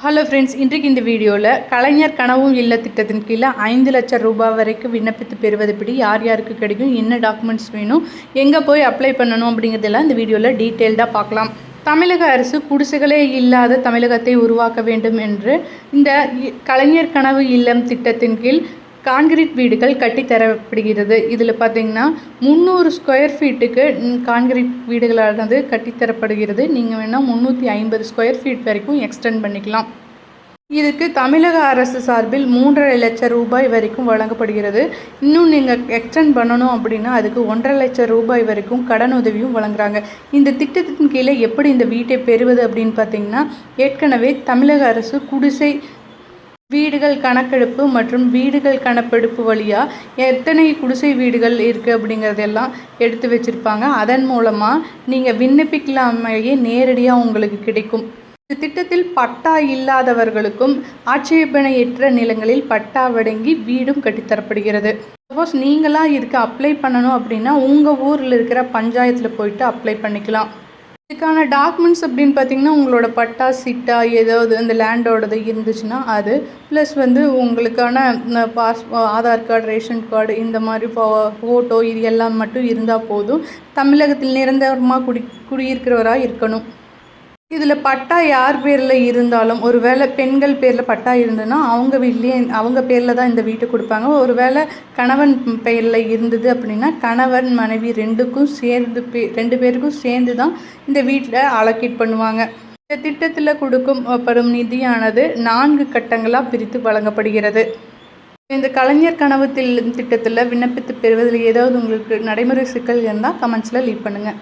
Hello friends இன்றைக்கு இந்த வீடியோவில் கலைஞர் கனவும் இல்ல திட்டத்தின் கீழே ஐந்து லட்சம் ரூபாய் வரைக்கும் விண்ணப்பித்து பெறுவது எப்படி யார் யாருக்கு கிடைக்கும் என்ன டாக்குமெண்ட்ஸ் வேணும் எங்கே போய் அப்ளை பண்ணணும் அப்படிங்கிறதெல்லாம் இந்த வீடியோவில் டீட்டெயில்டாக பார்க்கலாம். தமிழக அரசு குடிசைகளே இல்லாத தமிழகத்தை உருவாக்க வேண்டும் என்று இந்த இ- கலைஞர் கனவு இல்லம் திட்டத்தின் கீழ் கான்கிரீட் வீடுகள் கட்டித்தரப்படுகிறது இதில் பார்த்தீங்கன்னா முந்நூறு ஸ்கொயர் ஃபீட்டுக்கு கான்கிரீட் வீடுகளானது கட்டித்தரப்படுகிறது நீங்கள் வேணால் முந்நூற்றி ஐம்பது ஸ்கொயர் ஃபீட் வரைக்கும் எக்ஸ்டெண்ட் பண்ணிக்கலாம். இதுக்கு தமிழக அரசு சார்பில் மூன்றரை லட்சம் ரூபாய் வரைக்கும் வழங்கப்படுகிறது. இன்னும் நீங்கள் எக்ஸ்டெண்ட் பண்ணணும் அப்படின்னா அதுக்கு ஒன்றரை லட்சம் ரூபாய் வரைக்கும் கடன் உதவியும் வழங்குறாங்க. இந்த திட்டத்தின் கீழே எப்படி இந்த வீட்டை பெறுவது அப்படின்னு பார்த்தீங்கன்னா ஏற்கனவே தமிழக அரசு குடிசை வீடுகள் கணக்கெடுப்பு மற்றும் வீடுகள் கணக்கெடுப்பு வழியாக எத்தனை குடிசை வீடுகள் இருக்குது அப்படிங்கிறதெல்லாம் எடுத்து வச்சுருப்பாங்க. அதன் மூலமாக நீங்கள் விண்ணப்பிக்கலாமையே நேரடியாக உங்களுக்கு கிடைக்கும். இந்த திட்டத்தில் பட்டா இல்லாதவர்களுக்கும் ஆட்சேபனையற்ற நிலங்களில் பட்டா வழங்கி வீடும் கட்டித்தரப்படுகிறது. சப்போஸ் நீங்களாக இதுக்கு அப்ளை பண்ணணும் அப்படின்னா உங்கள் ஊரில் இருக்கிற பஞ்சாயத்தில் போயிட்டு அப்ளை பண்ணிக்கலாம். இதுக்கான டாக்குமெண்ட்ஸ் அப்படின்னு பார்த்தீங்கன்னா உங்களோட பட்டா சிட்டா ஏதாவது அந்த லேண்டோடது இருந்துச்சுன்னா அது ப்ளஸ் வந்து உங்களுக்கான pass Aadhaar card ration card இந்த மாதிரி ஃபோட்டோ இது எல்லாம் மட்டும் இருந்தால் போதும். தமிழகத்தில் நிரந்தரமாக குடி குடியிருக்கிறவராக இருக்கணும். இதில் பட்டா யார் பேரில் இருந்தாலும் ஒரு வேளை பெண்கள் பேரில் பட்டா இருந்ததுன்னா அவங்க வீட்லேயே அவங்க பேரில் தான் இந்த வீட்டை கொடுப்பாங்க. ஒரு வேளை கணவன் பெயரில் இருந்தது அப்படின்னா கணவன் மனைவி ரெண்டுக்கும் சேர்ந்து பே ரெண்டு பேருக்கும் சேர்ந்து தான் இந்த வீட்டில் அலோகேட் பண்ணுவாங்க. இந்த திட்டத்தில் கொடுக்கும் படும் நிதியானது நான்கு கட்டங்களாக பிரித்து வழங்கப்படுகிறது. இந்த கலைஞர் கனவு திட்டத்தில் விண்ணப்பித்து பெறுவதில் ஏதாவது உங்களுக்கு நடைமுறை சிக்கல் இருந்தால் கமெண்ட்ஸில் லீவ் பண்ணுங்கள்